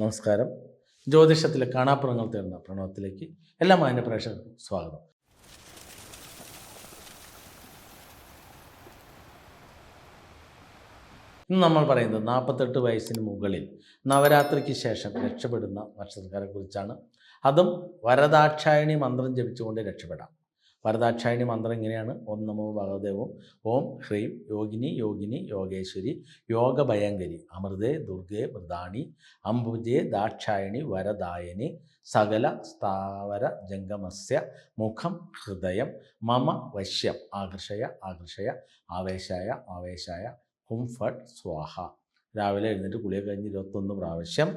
നമസ്കാരം. ജ്യോതിഷത്തിലെ കാണാപ്പുറങ്ങൾ തേടുന്ന പ്രണവത്തിലേക്ക് എല്ലാ മാന്യ പ്രേക്ഷകർക്കും സ്വാഗതം. ഇന്ന് നമ്മൾ പറയുന്നത് നാൽപ്പത്തെട്ട് വയസ്സിന് മുകളിൽ നവരാത്രിക്ക് ശേഷം രക്ഷപ്പെടുന്ന നക്ഷത്രക്കാരെ കുറിച്ചാണ്. അതും വരദാക്ഷായണി മന്ത്രം ജപിച്ചുകൊണ്ട് രക്ഷപ്പെടാം. വരദാക്ഷായണി മന്ത്രം ഇങ്ങനെയാണ്. ഓം നമോ ഭഗവദേവോ ഓം ഹ്രീം യോഗിനി യോഗിനി യോഗേശ്വരി യോഗഭയങ്കരി അമൃതേ ദുർഗേ മൃദാണി അംബുജേ ദാക്ഷായണി വരദായനി സകല സ്ഥാവര ജംഗമസ്യ മുഖം ഹൃദയം മമ വശ്യം ആകർഷയ ആകർഷയ ആവേശായ ആവേശായ ഹും ഫട്ട് സ്വാഹ. രാവിലെ എഴുന്നേറ്റ് കുളിയെ കഴിഞ്ഞ് ഇരുപത്തൊന്ന് പ്രാവശ്യം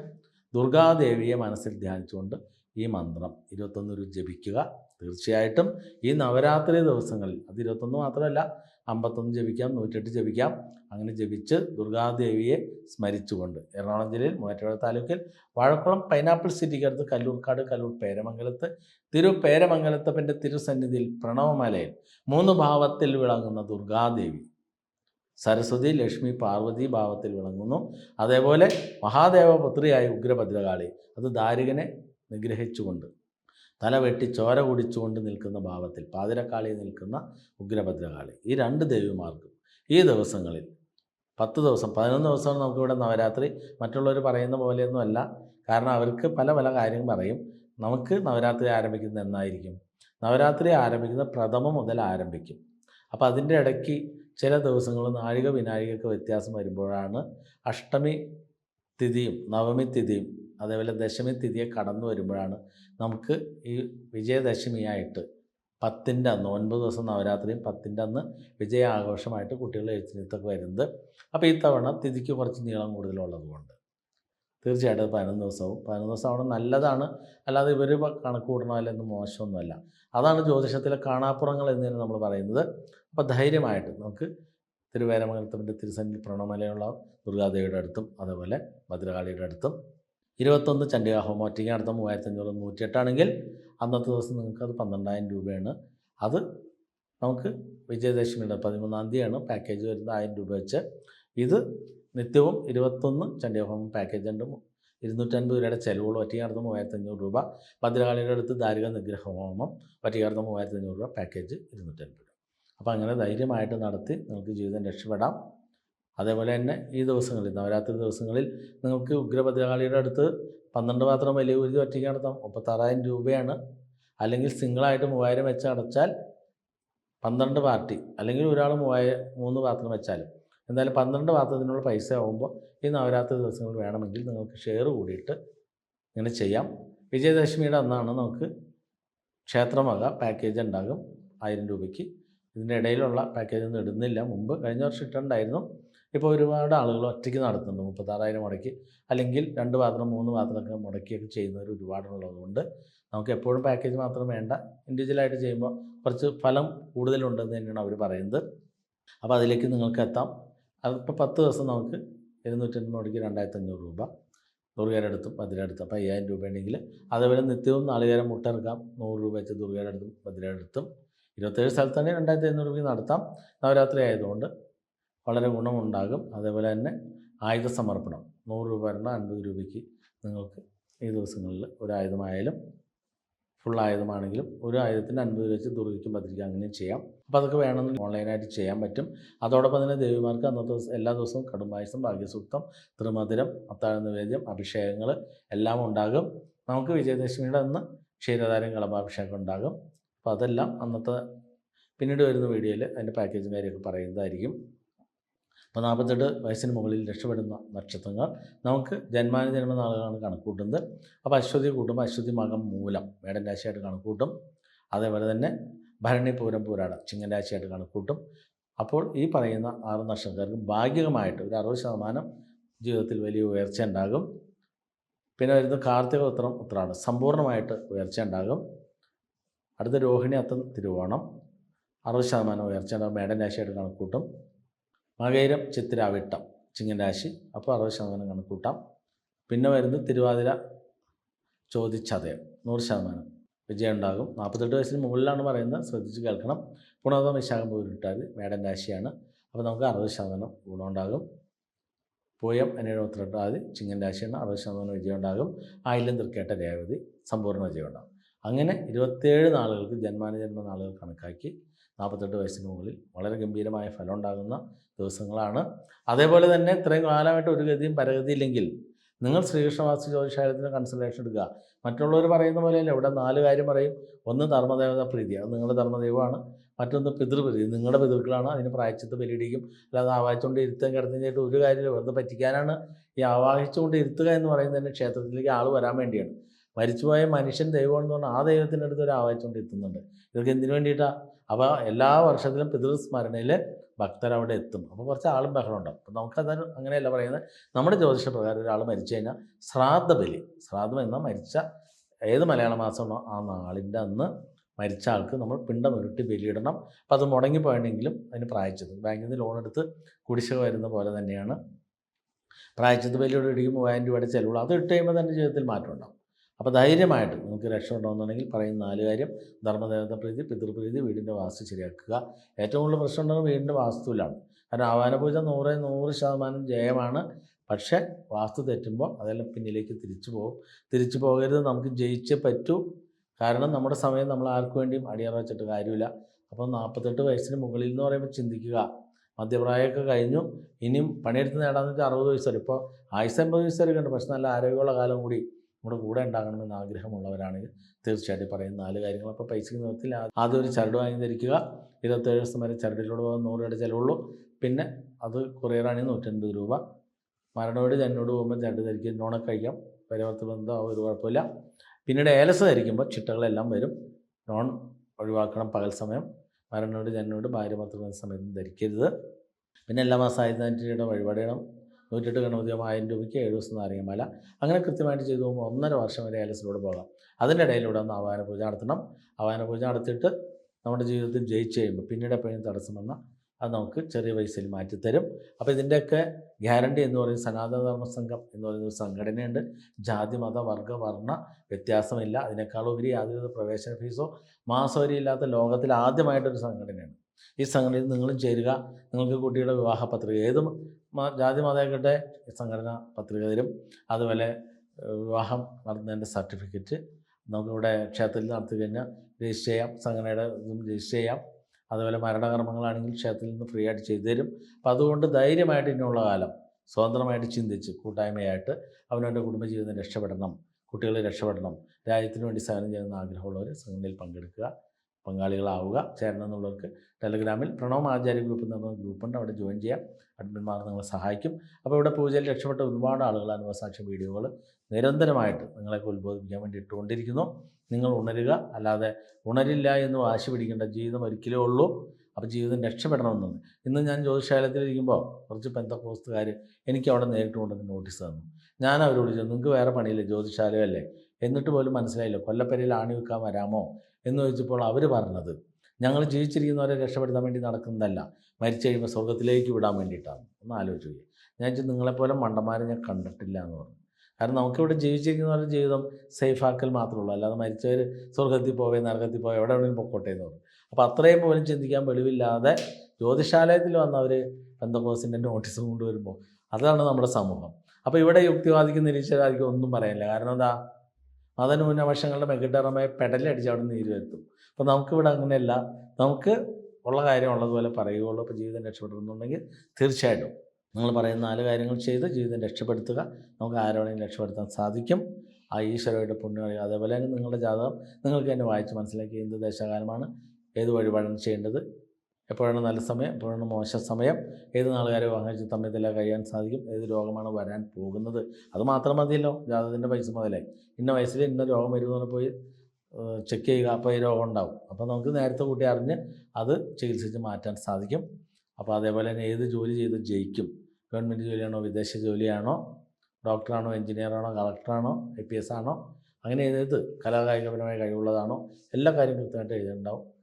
ദുർഗാദേവിയെ മനസ്സിൽ ധ്യാനിച്ചുകൊണ്ട് ഈ മന്ത്രം ഇരുപത്തൊന്ന് ഒരു ജപിക്കുക. തീർച്ചയായിട്ടും ഈ നവരാത്രി ദിവസങ്ങളിൽ അത് ഇരുപത്തൊന്ന് മാത്രമല്ല അമ്പത്തൊന്ന് ജപിക്കാം നൂറ്റെട്ട് ജപിക്കാം. അങ്ങനെ ജപിച്ച് ദുർഗാദേവിയെ സ്മരിച്ചുകൊണ്ട് എറണാകുളം ജില്ലയിൽ മൂവാറ്റുപുഴ താലൂക്കിൽ വാഴക്കുളം പൈനാപ്പിൾ സിറ്റിക്കടുത്ത് കല്ലൂർക്കാട് കല്ലൂർ പേരമംഗലത്ത് തിരു പേരമംഗലത്തപ്പന്റെ തിരുസന്നിധിയിൽ പ്രണവമലയിൽ മൂന്ന് ഭാവത്തിൽ വിളങ്ങുന്ന ദുർഗാദേവി. സരസ്വതി ലക്ഷ്മി പാർവതി ഭാവത്തിൽ വിളങ്ങുന്നു. അതേപോലെ മഹാദേവപുത്രിയായ ഉഗ്രഭദ്രകാളി അത് ദാരികനെ നിഗ്രഹിച്ചുകൊണ്ട് തല വെട്ടി ചോര കുടിച്ചുകൊണ്ട് നിൽക്കുന്ന ഭാവത്തിൽ പാതിരക്കാളി നിൽക്കുന്ന ഉഗ്രഭദ്രകാളി ഈ രണ്ട് ദേവിമാർക്കും ഈ ദിവസങ്ങളിൽ പത്ത് ദിവസം പതിനൊന്ന് ദിവസമാണ് നമുക്കിവിടെ നവരാത്രി മറ്റുള്ളവർ പറയുന്ന പോലെയൊന്നും അല്ല. കാരണം അവർക്ക് പല പല കാര്യങ്ങൾ പറയും. നമുക്ക് നവരാത്രി ആരംഭിക്കുന്നത് എന്നായിരിക്കും. നവരാത്രി ആരംഭിക്കുന്ന പ്രഥമ മുതൽ ആരംഭിക്കും. അപ്പോൾ അതിന്റെ ഇടയ്ക്ക് ചില ദിവസങ്ങൾ നാഴിക വിനാഴികയൊക്കെ വ്യത്യാസം വരുമ്പോഴാണ് അഷ്ടമി തിഥിയും നവമി തിഥിയും അതേപോലെ ദശമി തിഥിയെ കടന്നു വരുമ്പോഴാണ് നമുക്ക് ഈ വിജയദശമിയായിട്ട് പത്തിന്റെ അന്ന് ഒൻപത് ദിവസം നവരാത്രിയും പത്തിന്റെ അന്ന് വിജയ ആഘോഷമായിട്ട് കുട്ടികൾ എഴുത്തിനത്തൊക്കെ വരുന്നത്. അപ്പോൾ ഈ തവണ തിഥിക്ക് കുറച്ച് നീളം കൂടുതലുള്ളതുകൊണ്ട്. തീർച്ചയായിട്ടും പതിനൊന്ന് ദിവസവും പതിനൊന്ന് ദിവസം അവിടെ നല്ലതാണ്. അല്ലാതെ ഇവർ കണക്ക് കൂടണമല്ലെന്ന് മോശമൊന്നുമല്ല. അതാണ് ജ്യോതിഷത്തിലെ കാണാപ്പുറങ്ങൾ എന്ന് തന്നെ നമ്മൾ പറയുന്നത്. അപ്പോൾ ധൈര്യമായിട്ട് നമുക്ക് തിരുവേരമംഗലത്തിന്റെ തിരുസന്നി പ്രണമലയുള്ള ദുർഗാദേവിയുടെ അടുത്തും അതേപോലെ ഭദ്രകാളിയുടെ അടുത്തും ഇരുപത്തൊന്ന് ചണ്ഡിക ഹോമം ഒറ്റയ്ക്ക് നടത്താൻ മൂവായിരത്തി അഞ്ഞൂറ് നൂറ്റിയെട്ടാണെങ്കിൽ അന്നത്തെ ദിവസം നിങ്ങൾക്ക് അത് പന്ത്രണ്ടായിരം രൂപയാണ്. അത് നമുക്ക് വിജയദശമിയുടെ പതിമൂന്നാം തീയതിയാണ് പാക്കേജ് വരുന്നത് ആയിരം രൂപ വെച്ച്. ഇത് നിത്യവും ഇരുപത്തൊന്ന് ചണ്ഡിക ഹോമം പാക്കേജ് ഉണ്ട് ഇരുന്നൂറ്റൻപത് രൂപയുടെ ചിലവുകൾ മൂവായിരത്തി അഞ്ഞൂറ് രൂപ. ഭദ്രകാളിയുടെ അടുത്ത് ദാരിക നിഗ്രഹ ഹോമം മൂവായിരത്തി അഞ്ഞൂറ് രൂപ പാക്കേജ് ഇരുന്നൂറ്റൻപത് രൂപ. അപ്പോൾ അങ്ങനെ ധൈര്യമായിട്ട് നടത്തി നിങ്ങൾക്ക് ജീവിതം രക്ഷപ്പെടാം. അതേപോലെ തന്നെ ഈ ദിവസങ്ങളിൽ നവരാത്രി ദിവസങ്ങളിൽ നിങ്ങൾക്ക് ഉഗ്രഭദ്രകാളിയുടെ അടുത്ത് പന്ത്രണ്ട് പാത്രം വലിയ ഊരി ഒറ്റയ്ക്ക് നടത്താം. മുപ്പത്താറായിരം രൂപയാണ്. അല്ലെങ്കിൽ സിംഗിളായിട്ട് മൂവായിരം വെച്ച് അടച്ചാൽ പന്ത്രണ്ട് പാർട്ടി അല്ലെങ്കിൽ ഒരാൾ മൂവായിരം മൂന്ന് പാത്രം വെച്ചാലും. എന്തായാലും പന്ത്രണ്ട് പാത്രത്തിനുള്ള പൈസ ആകുമ്പോൾ ഈ നവരാത്രി ദിവസങ്ങൾ വേണമെങ്കിൽ നിങ്ങൾക്ക് ഷെയർ കൂടിയിട്ട് ഇങ്ങനെ ചെയ്യാം. വിജയദശമിയുടെ അന്നാണ് നമുക്ക് ക്ഷേത്രമക പാക്കേജ് ഉണ്ടാകും. ആയിരം രൂപയ്ക്ക്. ഇതിന്റെ ഇടയിലുള്ള പാക്കേജൊന്നും ഇടുന്നില്ല. മുമ്പ് കഴിഞ്ഞ വർഷം ഇട്ടുണ്ടായിരുന്നു ഇപ്പോൾ ഒരുപാട് ആളുകൾ ഒറ്റയ്ക്ക് നടത്തുന്നുണ്ട് മുപ്പത്താറായിരം മുടക്കി. അല്ലെങ്കിൽ രണ്ട് പാത്രം മൂന്ന് പാത്രമൊക്കെ മുടക്കിയൊക്കെ ചെയ്യുന്നവർ ഒരുപാടുള്ളതുകൊണ്ട് നമുക്ക് എപ്പോഴും പാക്കേജ് മാത്രം വേണ്ട. ഇൻഡിവിജ്വലായിട്ട് ചെയ്യുമ്പോൾ കുറച്ച് ഫലം കൂടുതലുണ്ടെന്ന് തന്നെയാണ് അവർ പറയുന്നത്. അപ്പോൾ അതിലേക്ക് നിങ്ങൾക്ക് എത്താം. അതിപ്പോൾ പത്ത് ദിവസം നമുക്ക് ഇരുന്നൂറ്റൻപത് മുടക്കി രണ്ടായിരത്തി അഞ്ഞൂറ് രൂപ. ദുർഗയുടെ അടുത്തും അടുത്തും. അപ്പോൾ അയ്യായിരം രൂപ ഉണ്ടെങ്കിൽ അതേപോലെ നിത്യവും നാളികേരം എടുക്കാം. നൂറ് രൂപ വെച്ച് ദുർഗയുടെ അടുത്തും ഭദ്രയുടെ അടുത്തും. ഇരുപത്തേഴ് സ്ഥലത്ത് തന്നെ രണ്ടായിരത്തി അഞ്ഞൂറ് രൂപയ്ക്ക് നടത്താം. നവരാത്രി ആയതുകൊണ്ട് വളരെ ഗുണമുണ്ടാകും. അതേപോലെ തന്നെ ആയുധ സമർപ്പണം. നൂറ് രൂപ വരണം അൻപത് രൂപയ്ക്ക് നിങ്ങൾക്ക് ഈ ദിവസങ്ങളിൽ ഒരു ആയുധമായാലും ഫുൾ ആയുധമാണെങ്കിലും ഒരു ആയുധത്തിന് അൻപത് വെച്ച് ദുർഗയ്ക്കും ഭദ്രയ്ക്കും അങ്ങനെയും ചെയ്യാം. അപ്പോൾ അതൊക്കെ വേണമെങ്കിൽ ഓൺലൈനായിട്ട് ചെയ്യാൻ പറ്റും. അതോടൊപ്പം തന്നെ ദേവിമാർക്ക് അന്നത്തെ ദിവസം എല്ലാ ദിവസവും കടുംപായസം ഭാഗ്യസൂക്തം ത്രിമധുരം അത്താഴ നിവേദ്യം അഭിഷേകങ്ങൾ എല്ലാം ഉണ്ടാകും. നമുക്ക് വിജയദശമിയുടെ അന്ന് ക്ഷീരധാരം കളഭാഭിഷേകം ഉണ്ടാകും. അപ്പോൾ അതെല്ലാം അന്നത്തെ പിന്നീട് വരുന്ന വീഡിയോയിൽ അതിന്റെ പാക്കേജും കാര്യമൊക്കെ പറയുന്നതായിരിക്കും. അപ്പോൾ നാൽപ്പത്തെട്ട് വയസ്സിന് മുകളിൽ രക്ഷപ്പെടുന്ന നക്ഷത്രങ്ങൾ നമുക്ക് ജന്മാനുജന്മ നാളുകളാണ് കണക്കൂട്ടുന്നത്. അപ്പോൾ അശ്വതി കൂട്ടുമ്പോൾ അശ്വതി മകം മൂലം മേടൻ രാശിയായിട്ട് കണക്കൂട്ടും. അതേപോലെ തന്നെ ഭരണി പൂരം പൂരാടം ചിങ്ങൻ രാശിയായിട്ട് കണക്കൂട്ടും. അപ്പോൾ ഈ പറയുന്ന ആറ് നക്ഷത്രക്കാർക്ക് ഭാഗികമായിട്ട് ഒരു അറുപത് ശതമാനം ജീവിതത്തിൽ വലിയ ഉയർച്ച ഉണ്ടാകും. പിന്നെ വരുന്ന കാർത്തിക ഉത്രം ഉത്രാണ് സമ്പൂർണമായിട്ട് ഉയർച്ച ഉണ്ടാകും. അടുത്ത രോഹിണി അത്തം തിരുവോണം അറുപത് ശതമാനം ഉയർച്ച ഉണ്ടാകും. മേടൻ രാശിയായിട്ട് കണക്കൂട്ടും. മകയിരം ചിത്തിരാവിട്ടം ചിങ്ങൻ രാശി അപ്പോൾ അറുപത് ശതമാനം കണക്കൂട്ടാം. പിന്നെ വരുന്നത് തിരുവാതിര ചോദിച്ചതയം നൂറ് ശതമാനം വിജയം ഉണ്ടാകും. നാൽപ്പത്തെട്ട് വയസ്സിന് മുകളിലാണ് പറയുന്നത് ശ്രദ്ധിച്ച് കേൾക്കണം. ഗുണതം വിശാഖം പോയിട്ടാൽ മേടൻ രാശിയാണ്. അപ്പോൾ നമുക്ക് അറുപത് ശതമാനം ഗുണമുണ്ടാകും പൂയം ആദ്യം ചിങ്ങൻ രാശിയാണ് അറുപത് ശതമാനം വിജയം ഉണ്ടാകും. ആയില്യം തൃക്കേട്ട രേവതി സമ്പൂർണ വിജയം ഉണ്ടാകും. അങ്ങനെ ഇരുപത്തേഴ് നാളുകൾക്ക് ജന്മാനുജന്മ നാളുകൾ കണക്കാക്കി നാൽപ്പത്തെട്ട് വയസ്സിന് മുകളിൽ വളരെ ഗംഭീരമായ ഫലം ഉണ്ടാകുന്ന ദിവസങ്ങളാണ്. അതേപോലെ തന്നെ ഇത്രയും കാലമായിട്ട് ഒരു ഗതിയും പരഗതിയില്ലെങ്കിൽ നിങ്ങൾ ശ്രീകൃഷ്ണവാസി ജ്യോതിഷാലയത്തിന് കൺസൾട്ടേഷൻ എടുക്കുക. മറ്റുള്ളവർ പറയുന്ന പോലെയല്ല. ഇവിടെ നാല് കാര്യം പറയും. ഒന്ന് ധർമ്മദേവത പ്രീതി. അത് നിങ്ങളുടെ ധർമ്മദൈവമാണ്. മറ്റൊന്ന് പിതൃപ്രീതി. നിങ്ങളുടെ പിതൃക്കളാണ്. അതിന് പ്രായച്ചിത്ത് ബലിയിടിക്കും. അല്ലാതെ ആവാഹിച്ചുകൊണ്ട് ഇരുത്തം കിടത്തിയിട്ട് ഒരു കാര്യമില്ല. വെറുതെ പറ്റിക്കാനാണ്. ഈ ആവാഹിച്ചുകൊണ്ട് ഇരുത്തുക എന്ന് പറയുന്നത് തന്നെ ക്ഷേത്രത്തിലേക്ക് ആൾ വരാൻ വേണ്ടിയാണ്. മരിച്ചുപോയ മനുഷ്യൻ ദൈവമാണെന്ന് പറഞ്ഞാൽ ആ ദൈവത്തിന്റെ അടുത്ത് ഒരു ആവാഹിച്ചുകൊണ്ട് എത്തുന്നുണ്ട് ഇതൊക്കെ എന്തിനു വേണ്ടിയിട്ടാണ് അപ്പോൾ എല്ലാ വർഷത്തിലും പിതൃസ്മരണയിൽ ഭക്തർ അവിടെ എത്തും. അപ്പോൾ കുറച്ച് ആളും ബഹളം ഉണ്ടാവും. അപ്പോൾ നമുക്കത് അങ്ങനെയല്ല പറയുന്നത്. നമ്മുടെ ജ്യോതിഷ പ്രകാരം ഒരാൾ മരിച്ചു കഴിഞ്ഞാൽ ശ്രാദ്ധ ബലി. ശ്രാദ്ധം എന്നാൽ മരിച്ച ഏത് മലയാള മാസമാണോ ആ നാളിന്റെ അന്ന് മരിച്ച ആൾക്ക് നമ്മൾ പിണ്ടം ഉരുട്ടി ബലിയിടണം. അപ്പോൾ അത് മുടങ്ങിപ്പോയിട്ടുണ്ടെങ്കിലും അതിന് പ്രായച്ചത്. ബാങ്കിൽ നിന്ന് ലോൺ എടുത്ത് കുടിശ്ശിക വരുന്ന പോലെ തന്നെയാണ്. പ്രായച്ചത് ബലിയോട് ഇടിക്കും മൂവായിരം രൂപയുടെ ചിലവുള്ളൂ. അത് ഇട്ട് കഴിയുമ്പോൾ തന്നെ ജീവിതത്തിൽ മാറ്റം ഉണ്ടാവും. അപ്പോൾ ധൈര്യമായിട്ട് നിങ്ങൾക്ക് രക്ഷ ഉണ്ടാകുന്നുണ്ടെങ്കിൽ പറയുന്ന നാല് കാര്യം. ധർമ്മദേവത പ്രീതി പിതൃപ്രീതി വീടിന്റെ വാസ്തു ശരിയാക്കുക. ഏറ്റവും കൂടുതൽ പ്രശ്നം ഉണ്ടെങ്കിൽ വീടിന്റെ വാസ്തുവിലാണ്. കാരണം ആവാന പൂജ നൂറ് നൂറ് ശതമാനം ജയമാണ്. പക്ഷേ വാസ്തു തെറ്റുമ്പോൾ അതെല്ലാം പിന്നിലേക്ക് തിരിച്ചു പോകും. തിരിച്ചു പോകരുത് നമുക്ക് ജയിച്ചേ പറ്റൂ. കാരണം നമ്മുടെ സമയം നമ്മൾ ആർക്കു വേണ്ടിയും അടിയറ വെച്ചിട്ട് കാര്യമില്ല. അപ്പോൾ നാൽപ്പത്തെട്ട് വയസ്സിന് മുകളിൽ എന്ന് പറയുമ്പോൾ ചിന്തിക്കുക. മധ്യപ്രായമൊക്കെ കഴിഞ്ഞു. ഇനിയും പണിയെടുത്ത് നേടാന്ന് വെച്ചാൽ അറുപത് വയസ്സ് ഇപ്പോൾ ആയുസ് അമ്പത് വയസ്സ് വരെ ഉണ്ട് പക്ഷെ നല്ല ആരോഗ്യമുള്ള കാലം കൂടി. നമ്മുടെ കൂടെ ഉണ്ടാകണമെന്ന് ആഗ്രഹമുള്ളവരാണെങ്കിൽ തീർച്ചയായിട്ടും പറയുന്ന നാല് കാര്യങ്ങൾ. അപ്പോൾ പൈസയ്ക്ക് നിറത്തിൽ ആദ്യം ഒരു ചരട് വാങ്ങി ധരിക്കുക ഇരുപത്തേഴ് ദിവസം വരെ ചരടിലൂടെ പോകാൻ നൂറ് രൂപയുടെ ചിലവുള്ളൂ. പിന്നെ അത് കൊറിയറാണെങ്കിൽ നൂറ്റൻപത് രൂപ. മരണോട് ജനോട് പോകുമ്പോൾ ചരട് ധരിക്കുക. നോണൊക്കെ കഴിക്കാം. പരിവർത്ത ബന്ധം ഒരു കുഴപ്പമില്ല. പിന്നീട് ഏലസ് ധരിക്കുമ്പോൾ ചിട്ടകളെല്ലാം വരും. നോൺ ഒഴിവാക്കണം പകൽ സമയം. മരണോട് ജനോട് ഭാര്യ മാത്രം സമയത്ത് ധരിക്കരുത്. പിന്നെ എല്ലാ മാസം ആയിരത്തി രൂപയുടെ വഴിപാട് ചെയ്യണം. നൂറ്റെട്ട് ഗണപതിയും ആയിരം രൂപയ്ക്ക് ഏഴ് ദിവസം നാരങ്ങമാല അങ്ങനെ കൃത്യമായിട്ട് ചെയ്തു പോകുമ്പോൾ ഒന്നര വർഷം വരെ ഏലസിലൂടെ പോകാം. അതിന്റെ ഇടയിലൂടെ ഒന്ന് ആവാന പൂജ നടത്തണം. ആവാന പൂജ നടത്തിയിട്ട് നമ്മുടെ ജീവിതത്തിൽ ജയിച്ച് കഴിയുമ്പോൾ പിന്നീട് എപ്പോഴും തടസ്സം വന്നാൽ അത് നമുക്ക് ചെറിയ പൈസയിൽ മാറ്റിത്തരും അപ്പോൾ ഇതിന്റെയൊക്കെ ഗ്യാരണ്ടി എന്ന് പറയുന്ന സനാതനധർമ്മ സംഘം എന്ന് പറയുന്ന ഒരു സംഘടനയുണ്ട്. ജാതി മത വർഗ വർണ വ്യത്യാസമില്ല. അതിനേക്കാളുപരി യാതൊരു പ്രവേശന ഫീസോ മാസവരിയില്ലാത്ത ലോകത്തിൽ ആദ്യമായിട്ടൊരു സംഘടനയാണ്. ഈ സംഘടനയിൽ നിങ്ങളും ചേരുക. നിങ്ങൾക്ക് കുട്ടിയുടെ വിവാഹ പത്രിക ഏത് ജാതി മതമായിക്കട്ടെ സംഘടന പത്രിക തരും അതുപോലെ വിവാഹം നടത്തുന്നതിന്റെ സർട്ടിഫിക്കറ്റ് നമുക്കിവിടെ ക്ഷേത്രത്തിൽ നടത്തി കഴിഞ്ഞാൽ രജിസ്റ്റർ ചെയ്യാം സംഘടനയുടെ ഇതും രജിസ്റ്റർ ചെയ്യാം. അതുപോലെ മരണകർമ്മങ്ങളാണെങ്കിൽ ക്ഷേത്രത്തിൽ നിന്ന് ഫ്രീ ആയിട്ട് ചെയ്തു തരും. അപ്പം അതുകൊണ്ട് ധൈര്യമായിട്ട് ഇനിയുള്ള കാലം സ്വതന്ത്രമായിട്ട് ചിന്തിച്ച് കൂട്ടായ്മയായിട്ട് അവനവന്റെ കുടുംബജീവിതം രക്ഷപ്പെടണം കുട്ടികളെ രക്ഷപ്പെടണം രാജ്യത്തിന് വേണ്ടി സേവനം ചെയ്യുന്ന ആഗ്രഹമുള്ളവർ സംഘടനയിൽ പങ്കെടുക്കുക. പങ്കാളികളാവുക. ചേരണം എന്നുള്ളവർക്ക് ടെലഗ്രാമിൽ പ്രണവ് ആചാര്യ ഗ്രൂപ്പ് എന്ന് പറഞ്ഞ ഗ്രൂപ്പുണ്ട് അവിടെ ജോയിൻ ചെയ്യാം. അഡ്മിന്മാർ നിങ്ങളെ സഹായിക്കും. അപ്പോൾ ഇവിടെ പൂജയിൽ രക്ഷപ്പെട്ട ഒരുപാട് ആളുകൾ അനുഭവസാക്ഷി വീഡിയോകൾ നിരന്തരമായിട്ട് നിങ്ങളെയൊക്കെ ഉത്ബോധിപ്പിക്കാൻ വേണ്ടി ഇട്ടുകൊണ്ടിരിക്കുന്നു നിങ്ങൾ ഉണരുക. അല്ലാതെ ഉണരില്ല എന്ന് വാശി പിടിക്കേണ്ട ജീവിതം ഒരിക്കലേ ഉള്ളൂ. അപ്പോൾ ജീവിതം രക്ഷപ്പെടണമെന്നുണ്ട് ഇന്ന് ഞാൻ ജ്യോതിശാലയത്തിലിരിക്കുമ്പോൾ കുറച്ച് പെന്തക്കോസ്തുകാർ എനിക്ക് അവിടെ നേരിട്ട് കൊണ്ടുവന്ന് നോട്ടീസ് തന്നു. ഞാൻ അവരോട് ചോദിച്ചു നിങ്ങൾക്ക് വേറെ പണിയില്ലേ? ജ്യോതിശാലയല്ലേ എന്നിട്ട് പോലും മനസ്സിലായില്ല. കൊല്ലപ്പരയിൽ ആണി വെക്കാൻ വരാമോ? എന്ന് ചോദിച്ചപ്പോൾ അവർ പറഞ്ഞത് ഞങ്ങൾ ജീവിച്ചിരിക്കുന്നവരെ രക്ഷപ്പെടുത്താൻ വേണ്ടി നടക്കുന്നതല്ല മരിച്ചു കഴിയുമ്പോൾ സ്വർഗത്തിലേക്ക് വിടാൻ വേണ്ടിയിട്ടാണ്. ഒന്ന് ആലോചിച്ച് ഞാൻ ചോദിച്ചു നിങ്ങളെപ്പോലെ മണ്ടന്മാരെ ഞാൻ കണ്ടിട്ടില്ല എന്ന് പറഞ്ഞു. കാരണം നമുക്കിവിടെ ജീവിച്ചിരിക്കുന്നവരുടെ ജീവിതം സേഫ് ആക്കൽ മാത്രമേ ഉള്ളൂ. അല്ലാതെ മരിച്ചവർ സ്വർഗത്തിൽ പോവേ നരകത്തിൽ പോവേ എവിടെ എവിടെയും പൊക്കോട്ടെ എന്ന് പറഞ്ഞു. അപ്പോൾ അത്രയും പോലും ചിന്തിക്കാൻ വെളിവില്ലാതെ ജ്യോതിഷാലയത്തിൽ വന്നവർ പെന്തക്കോസിന്റെ നോട്ടീസ് കൊണ്ടുവരുമ്പോൾ അതാണ് നമ്മുടെ സമൂഹം. അപ്പോൾ ഇവിടെ യുക്തിവാദിക്കും നിരീശ്വരവാദിക്കും ഒന്നും പറയാനില്ല. കാരണം എന്താ? മതന്യൂനപക്ഷങ്ങളുടെ മെഗഡറമയെ പെടലടിച്ച് അവിടെ നീര് വരുത്തും അപ്പോൾ നമുക്കിവിടെ അങ്ങനെയല്ല. നമുക്ക് ഉള്ള കാര്യം ഉള്ളതുപോലെ പറയുകയുള്ളൂ. അപ്പോൾ ജീവിതം രക്ഷപ്പെടുന്നുണ്ടെങ്കിൽ തീർച്ചയായിട്ടും നിങ്ങൾ പറയുന്ന നാല് കാര്യങ്ങൾ ചെയ്ത് ജീവിതം രക്ഷപ്പെടുത്തുക. നമുക്ക് ആരോടെയും രക്ഷപ്പെടുത്താൻ സാധിക്കും. ആ ഈശ്വരയുടെ പുണ്യം അതേപോലെ തന്നെ നിങ്ങളുടെ ജാതകം. നിങ്ങൾക്ക് തന്നെ വായിച്ച് മനസ്സിലാക്കി എന്ത് ദേശകാലമാണ്. ഏത് വഴിപാടാണ് ചെയ്യേണ്ടത്? എപ്പോഴാണ് നല്ല സമയം? എപ്പോഴാണ് മോശ സമയം? ഏത് നാളുകാരെ വാങ്ങിച്ച തമ്മിൽ കഴിയാൻ സാധിക്കും? ഏത് രോഗമാണ് വരാൻ പോകുന്നത്? അത് മാത്രം മതിയല്ലോ. ജാതകത്തിന്റെ പൈസ മുതലേ. ഇന്ന വയസ്സിൽ ഇന്ന രോഗം വരുമെന്ന് പോയി ചെക്ക് ചെയ്യുക. അപ്പോൾ ഈ രോഗം ഉണ്ടാവും. അപ്പോൾ നമുക്ക് നേരത്തെ കൂട്ടി അറിഞ്ഞ് അത് ചികിത്സിച്ച് മാറ്റാൻ സാധിക്കും. അപ്പോൾ അതേപോലെ തന്നെ ഏത് ജോലി ചെയ്ത് ജയിക്കും? ഗവൺമെന്റ് ജോലിയാണോ വിദേശ ജോലിയാണോ ഡോക്ടറാണോ എഞ്ചിനീയറാണോ കളക്ടറാണോ ഐ പി എസ് ആണോ? അങ്ങനെ ഏത് കലാകായികപരമായ കഴിവുള്ളതാണോ? എല്ലാ കാര്യങ്ങളും കൃത്യമായിട്ട് എഴുതിയിട്ടുണ്ടാവും.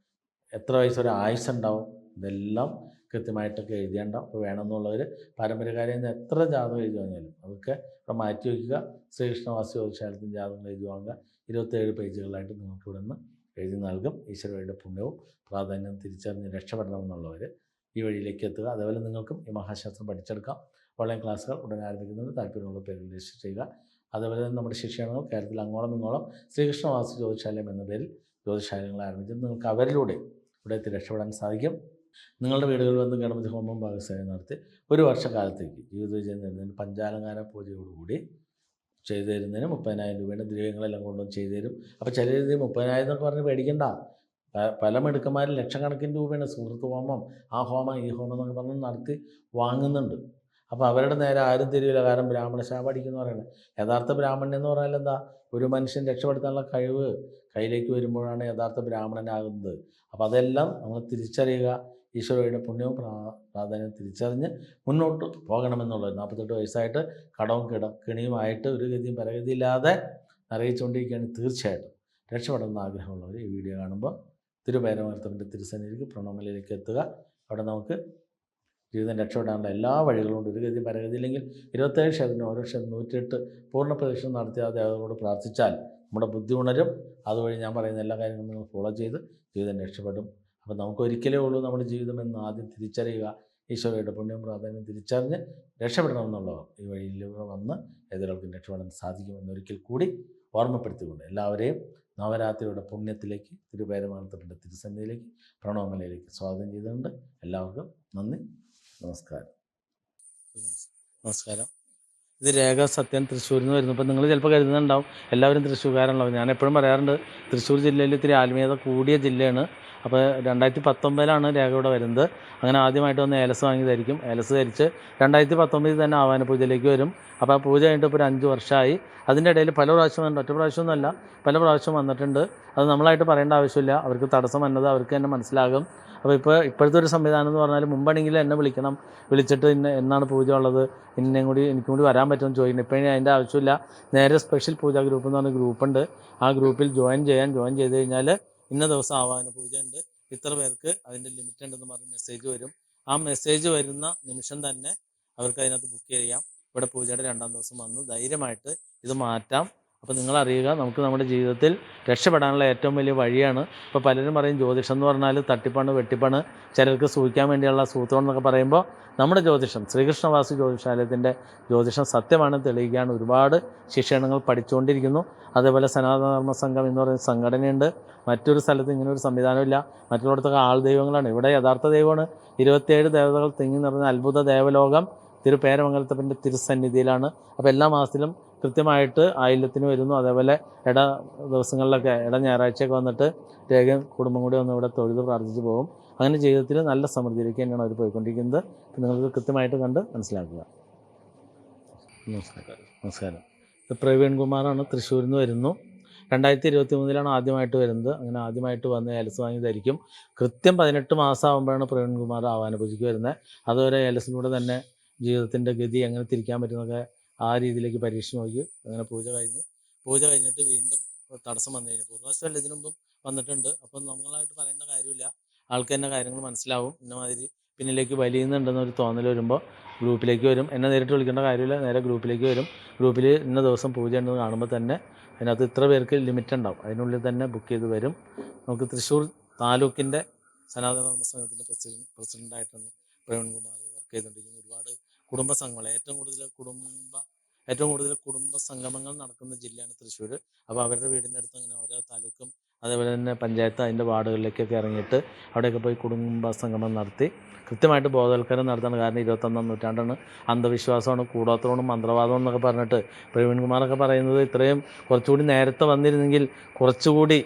എത്ര വയസ്സ് ഒരു ആയുസ് ഉണ്ടാവും ഇതെല്ലാം കൃത്യമായിട്ടൊക്കെ എഴുതിയുണ്ടാവും അപ്പോൾ വേണമെന്നുള്ളവർ പാരമ്പര്യകാരിൽ നിന്ന് എത്ര ജാതകം എഴുതി വന്നാലും അതൊക്കെ ഇവിടെ മാറ്റി വയ്ക്കുക. ശ്രീകൃഷ്ണവാസി ജ്യോതിശാലത്തിന് ജാതകങ്ങൾ എഴുതി വാങ്ങുക. ഇരുപത്തേഴ് പേജുകളായിട്ട് നിങ്ങൾക്ക് ഇവിടെ നിന്ന് എഴുതി നൽകും. ഈശ്വരയുടെ പുണ്യവും പ്രാധാന്യം തിരിച്ചറിഞ്ഞ് രക്ഷപ്പെടണമെന്നുള്ളവർ ഈ വഴിയിലേക്ക് എത്തുക. അതേപോലെ നിങ്ങൾക്കും ഈ മഹാശാസ്ത്രം പഠിച്ചെടുക്കാം. ഓൺലൈൻ ക്ലാസ്സുകൾ ഉടൻ ആരംഭിക്കുന്നുണ്ട് താല്പര്യമുള്ള പേര് രജിസ്റ്റർ ചെയ്യുക. അതേപോലെ തന്നെ നമ്മുടെ ശിക്ഷണങ്ങൾ കേരളത്തിൽ അങ്ങോളം ഇങ്ങോളം ശ്രീകൃഷ്ണവാസി ജ്യോതിശാലയം എന്ന പേരിൽ ജ്യോതിശാലയങ്ങൾ ആരംഭിച്ചു നിങ്ങൾക്ക് അവരിലൂടെ ഇവിടെ എത്തി രക്ഷപ്പെടാൻ സാധിക്കും. നിങ്ങളുടെ വീടുകളിൽ വന്ന് ഗണപതി ഹോമം പാകസേന നടത്തി ഒരു വർഷക്കാലത്തേക്ക് ജീവിത വിജയം നേടുന്നതിന് പഞ്ചാലങ്കാര പൂജയോടുകൂടി ചെയ്തു തരുന്നതിന് മുപ്പതിനായിരം രൂപയുടെ ദ്രവ്യങ്ങളെല്ലാം കൊണ്ടുവന്ന് ചെയ്തു തരും അപ്പോൾ ചില രീതി മുപ്പതിനായിരം എന്നൊക്കെ പറഞ്ഞ് പേടിക്കണ്ട. പല മിടുക്കന്മാരും ലക്ഷക്കണക്കിന് രൂപയാണ് സുഹൃത്ത് ഹോമം ആ ഹോമം ഈ ഹോമം എന്നൊക്കെ പറഞ്ഞ് നടത്തി വാങ്ങുന്നുണ്ട്. അപ്പോൾ അവരുടെ നേരെ ആരും തിരിയില്ല കാരണം ബ്രാഹ്മണ ശാപം അടിക്കുന്നു പറയുന്നത്. യഥാർത്ഥ ബ്രാഹ്മണൻ എന്ന് പറഞ്ഞാൽ എന്താ? ഒരു മനുഷ്യൻ രക്ഷപ്പെടുത്താനുള്ള കഴിവ് കയ്യിലേക്ക് വരുമ്പോഴാണ് യഥാർത്ഥ ബ്രാഹ്മണനാകുന്നത്. അപ്പോൾ അതെല്ലാം നമ്മൾ തിരിച്ചറിയുക. ഈശ്വരയുടെ പുണ്യവും പ്രാ- പ്രാധാന്യം തിരിച്ചറിഞ്ഞ് മുന്നോട്ട് പോകണമെന്നുള്ളത്. നാൽപ്പത്തെട്ട് വയസ്സായിട്ട് കടവും കിട കിണിയുമായിട്ട് ഒരു ഗതിയും പരഗതിയില്ലാതെ അറിയിച്ചുകൊണ്ടിരിക്കുകയാണ് തീർച്ചയായിട്ടും. രക്ഷപ്പെടുന്ന ആഗ്രഹമുള്ളവർ ഈ വീഡിയോ കാണുമ്പോൾ തിരുപേരമർത്തമിന്റെ തിരുസന്നിധിക്ക് പ്രണോമലയിലേക്ക് എത്തുക. അവിടെ നമുക്ക് ജീവിതം രക്ഷപ്പെടാനുള്ള എല്ലാ വഴികളും ഉണ്ട്. ഒരു ഗതി പരഗതിയില്ലെങ്കിൽ ഇരുപത്തേഴ് ക്ഷേത്രം ഓരോ ക്ഷേത്രം നൂറ്റിയെട്ട് പൂർണ പ്രദക്ഷിണം നടത്തി ആ പ്രാർത്ഥിച്ചാൽ നമ്മുടെ ബുദ്ധി ഉണരും. അതുവഴി ഞാൻ പറയുന്ന എല്ലാ കാര്യങ്ങളും നിങ്ങൾ ഫോളോ ചെയ്ത് ജീവിതം രക്ഷപ്പെടും. അപ്പോൾ നമുക്ക് ഒരിക്കലേ ഉള്ളൂ നമ്മുടെ ജീവിതം എന്ന് ആദ്യം തിരിച്ചറിയുക. ഈശോയുടെ പുണ്യം പ്രാധാന്യം തിരിച്ചറിഞ്ഞ് രക്ഷപ്പെടണമെന്നുള്ളവർ ഈ വഴിയിലൂടെ വന്ന് ഏതൊരാൾക്കും രക്ഷപ്പെടാൻ സാധിക്കുമെന്ന് സാധിക്കുമെന്നൊരിക്കൽ കൂടി ഓർമ്മപ്പെടുത്തിക്കൊണ്ട് എല്ലാവരെയും നവരാത്രിയുടെ പുണ്യത്തിലേക്ക് തിരുപേരമാനത്തപ്പെട്ട തിരുസന്നിധിയിലേക്ക് പ്രണവമലയിലേക്ക് സ്വാഗതം ചെയ്തുകൊണ്ട് എല്ലാവർക്കും നന്ദി. നമസ്കാരം. നമസ്കാരം. ഇത് രേഖ സത്യൻ തൃശ്ശൂരിൽ നിന്ന് വരുന്നു. ഇപ്പം നിങ്ങൾ ചിലപ്പോൾ കരുതുന്നുണ്ടാവും എല്ലാവരും തൃശ്ശൂർകാരാണല്ലോ ഞാൻ എപ്പോഴും പറയാറുണ്ട് തൃശ്ശൂർ ജില്ലയിൽ ഇത്തിരി ആത്മീയത കൂടിയ ജില്ലയാണ്. അപ്പോൾ രണ്ടായിരത്തി പത്തൊമ്പതിലാണ് രേഖ ഇവിടെ വരുന്നത്. അങ്ങനെ ആദ്യമായിട്ട് വന്ന് ഏലസ് വാങ്ങിയതായിരിക്കും. ഏലസ് ധരിച്ച് രണ്ടായിരത്തി പത്തൊമ്പതിൽ തന്നെ ആവാന പൂജയിലേക്ക് വരും. അപ്പോൾ ആ പൂജ കഴിഞ്ഞിട്ട് ഇപ്പോൾ ഒരു അഞ്ച് വർഷമായി. അതിന്റെ ഇടയിൽ പല പ്രാവശ്യം വന്നിട്ടുണ്ട്. ഒറ്റ പ്രാവശ്യമൊന്നുമല്ല പല പ്രാവശ്യം വന്നിട്ടുണ്ട്. അത് നമ്മളായിട്ട് പറയേണ്ട ആവശ്യമില്ല. അവർക്ക് തടസ്സം വന്നത് അവർക്ക് തന്നെ മനസ്സിലാകും. അപ്പോൾ ഇപ്പോൾ ഇപ്പോഴത്തെ ഒരു സംവിധാനം എന്ന് പറഞ്ഞാൽ മുമ്പാണെങ്കിൽ എന്നെ വിളിക്കണം വിളിച്ചിട്ട് ഇന്ന എന്നാണ് പൂജ ഉള്ളത് ഇന്നേം കൂടി എനിക്കും കൂടി വരാൻ പറ്റുമെന്ന് ചോദിക്കുന്നത് ഇപ്പോഴും അതിന്റെ ആവശ്യമില്ല. നേരെ സ്പെഷ്യൽ പൂജ ഗ്രൂപ്പ് എന്ന് പറഞ്ഞ ഗ്രൂപ്പുണ്ട് ആ ഗ്രൂപ്പിൽ ജോയിൻ ചെയ്യാൻ ജോയിൻ ചെയ്ത് കഴിഞ്ഞാൽ ഇന്ന ദിവസം ആവാന പൂജയുണ്ട് ഇത്ര പേർക്ക് അതിന്റെ ലിമിറ്റ് ഉണ്ടെന്ന് പറഞ്ഞ് മെസ്സേജ് വരും. ആ മെസ്സേജ് വരുന്ന നിമിഷം തന്നെ അവർക്ക് അതിനകത്ത് ബുക്ക് ചെയ്യാം. ഇവിടെ പൂജയുടെ രണ്ടാം ദിവസം വന്ന്. ധൈര്യമായിട്ട് ഇത് മാറ്റാം. അപ്പോൾ നിങ്ങൾ അറിയുക നമുക്ക് നമ്മുടെ ജീവിതത്തിൽ രക്ഷപ്പെടാനുള്ള ഏറ്റവും വലിയ വഴിയാണ്. ഇപ്പോൾ പലരും പറയും ജ്യോതിഷം എന്ന് പറഞ്ഞാൽ തട്ടിപ്പാണ് വെട്ടിപ്പാണ്. ചിലർക്ക് സൂഹിക്കാൻ വേണ്ടിയുള്ള സൂത്രം എന്നൊക്കെ പറയുമ്പോൾ നമ്മുടെ ജ്യോതിഷം ശ്രീകൃഷ്ണവാസു ജ്യോതിഷാലയത്തിന്റെ ജ്യോതിഷം സത്യമാണ് തെളിയിക്കാൻ ഒരുപാട് ശിക്ഷണങ്ങൾ പഠിച്ചുകൊണ്ടിരിക്കുന്നു. അതേപോലെ സനാതനധർമ്മ സംഘം എന്ന് പറയുന്ന സംഘടനയുണ്ട്. മറ്റൊരു സ്ഥലത്ത് ഇങ്ങനെ ഒരു സംവിധാനമില്ല. മറ്റുള്ളിടത്തൊക്കെ ആൾ ദൈവങ്ങളാണ്. ഇവിടെ യഥാർത്ഥ ദൈവമാണ്. ഇരുപത്തിയേഴ് ദേവതകൾ തിങ്ങി നിറഞ്ഞ അത്ഭുത ദേവലോകം. തിരുപേരമംഗലത്തപ്പന്റെ തിരുസന്നിധിയിലാണ്. അപ്പോൾ എല്ലാ മാസത്തിലും കൃത്യമായിട്ട് ആയില്യത്തിന് വരുന്നു. അതേപോലെ ഇട ദിവസങ്ങളിലൊക്കെ ഇട ഞായറാഴ്ചയൊക്കെ വന്നിട്ട് രേഖയും കുടുംബം കൂടി ഒന്ന് ഇവിടെ തൊഴുത് പ്രാർത്ഥിച്ച് പോകും. അങ്ങനെ ജീവിതത്തിൽ നല്ല സമൃദ്ധിയിലേക്ക് തന്നെയാണ് അവർ പോയിക്കൊണ്ടിരിക്കുന്നത്. നിങ്ങൾക്ക് കൃത്യമായിട്ട് കണ്ട് മനസ്സിലാക്കുക. നമസ്കാരം. നമസ്കാരം. പ്രവീൺ കുമാറാണ്. തൃശ്ശൂരിൽ നിന്ന് വരുന്നു. രണ്ടായിരത്തി ഇരുപത്തി മൂന്നിലാണ് ആദ്യമായിട്ട് വരുന്നത്. അങ്ങനെ ആദ്യമായിട്ട് വന്ന് ഏലസ് വാങ്ങിയതായിരിക്കും. കൃത്യം പതിനെട്ട് മാസം ആകുമ്പോഴാണ് പ്രവീൺ കുമാർ ആവാന പൂജയ്ക്ക് വരുന്നത്. അതുവരെ ഏലസിലൂടെ തന്നെ ജീവിതത്തിന്റെ ഗതി എങ്ങനെ തിരിക്കാൻ പറ്റുന്നൊക്കെ ആ രീതിയിലേക്ക് പരീക്ഷ നോക്കി അങ്ങനെ പൂജ കഴിഞ്ഞു. പൂജ കഴിഞ്ഞിട്ട് വീണ്ടും തടസ്സം വന്നു കഴിഞ്ഞു. പൂർണവശമല്ല ഇതിനു മുമ്പും വന്നിട്ടുണ്ട്. അപ്പം നമ്മളായിട്ട് പറയേണ്ട കാര്യമില്ല. ആൾക്ക് തന്നെ കാര്യങ്ങൾ മനസ്സിലാവും. ഇന്ന മാതിരി പിന്നിലേക്ക് വലിയുന്നുണ്ടെന്നൊരു തോന്നൽ വരുമ്പോൾ ഗ്രൂപ്പിലേക്ക് വരും. എന്നെ നേരിട്ട് വിളിക്കേണ്ട കാര്യമില്ല. നേരെ ഗ്രൂപ്പിലേക്ക് വരും. ഗ്രൂപ്പിൽ ഇന്ന ദിവസം പൂജ ഉണ്ടെന്ന് കാണുമ്പോൾ തന്നെ അതിനകത്ത് ഇത്ര പേർക്ക് ലിമിറ്റ് ഉണ്ടാവും. അതിനുള്ളിൽ തന്നെ ബുക്ക് ചെയ്ത് വരും. നമുക്ക് തൃശ്ശൂർ താലൂക്കിന്റെ സനാതന ധർമ്മ സംഘത്തിന്റെ പ്രസിഡന്റ് പ്രസിഡന്റായിട്ടാണ് പ്രവീൺകുമാർ വർക്ക് ചെയ്തുകൊണ്ടിരിക്കുന്നത്. ഒരുപാട് കുടുംബ സംഘങ്ങൾ ഏറ്റവും കൂടുതൽ കുടുംബ ഏറ്റവും കൂടുതൽ കുടുംബ സംഗമങ്ങൾ നടക്കുന്ന ജില്ലയാണ് തൃശ്ശൂർ അപ്പോൾ അവരുടെ വീടിന്റെ അടുത്ത് അങ്ങനെ ഓരോ താലൂക്കും അതേപോലെ തന്നെ പഞ്ചായത്ത് അതിന്റെ വാർഡുകളിലേക്കൊക്കെ ഇറങ്ങിയിട്ട് അവിടെയൊക്കെ പോയി കുടുംബ സംഗമം നടത്തി. കൃത്യമായിട്ട് ബോധവൽക്കരണം നടത്തണം. കാരണം ഇരുപത്തൊന്നാം നൂറ്റാണ്ടാണ് അന്ധവിശ്വാസമാണ് കൂടോത്രമാണ് മന്ത്രവാദം എന്നൊക്കെ പറഞ്ഞിട്ട് പ്രവീൺകുമാറൊക്കെ പറയുന്നത് ഇത്രയും കുറച്ചുകൂടി നേരത്തെ വന്നിരുന്നെങ്കിൽ കുറച്ചുകൂടി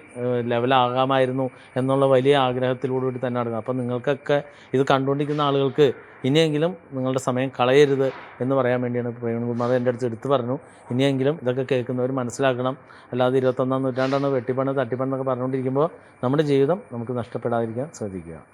ലെവലാകാമായിരുന്നു എന്നുള്ള വലിയ ആഗ്രഹത്തിലൂടെ തന്നെ നടക്കുന്നത് അപ്പം നിങ്ങൾക്കൊക്കെ ഇത് കണ്ടുകൊണ്ടിരിക്കുന്ന ആളുകൾക്ക് ഇനിയെങ്കിലും നിങ്ങളുടെ സമയം കളയരുത് എന്ന് പറയാൻ വേണ്ടിയാണ് പ്രവീൺകുമാർ എന്റെ അടുത്ത് എടുത്തു പറഞ്ഞു. ഇനിയെങ്കിലും ഇതൊക്കെ കേൾക്കുന്നവർ മനസ്സിലാക്കണം. അല്ലാതെ ഇരുപത്തൊന്നാം നൂറ്റാണ്ടാണ് വെട്ടിപ്പണ് തട്ടിപ്പണ്ണെന്നൊക്കെ പറഞ്ഞുകൊണ്ടിരിക്കുമ്പോൾ നമ്മുടെ ജീവിതം നമുക്ക് നഷ്ടപ്പെടാതിരിക്കാൻ ശ്രദ്ധിക്കുക.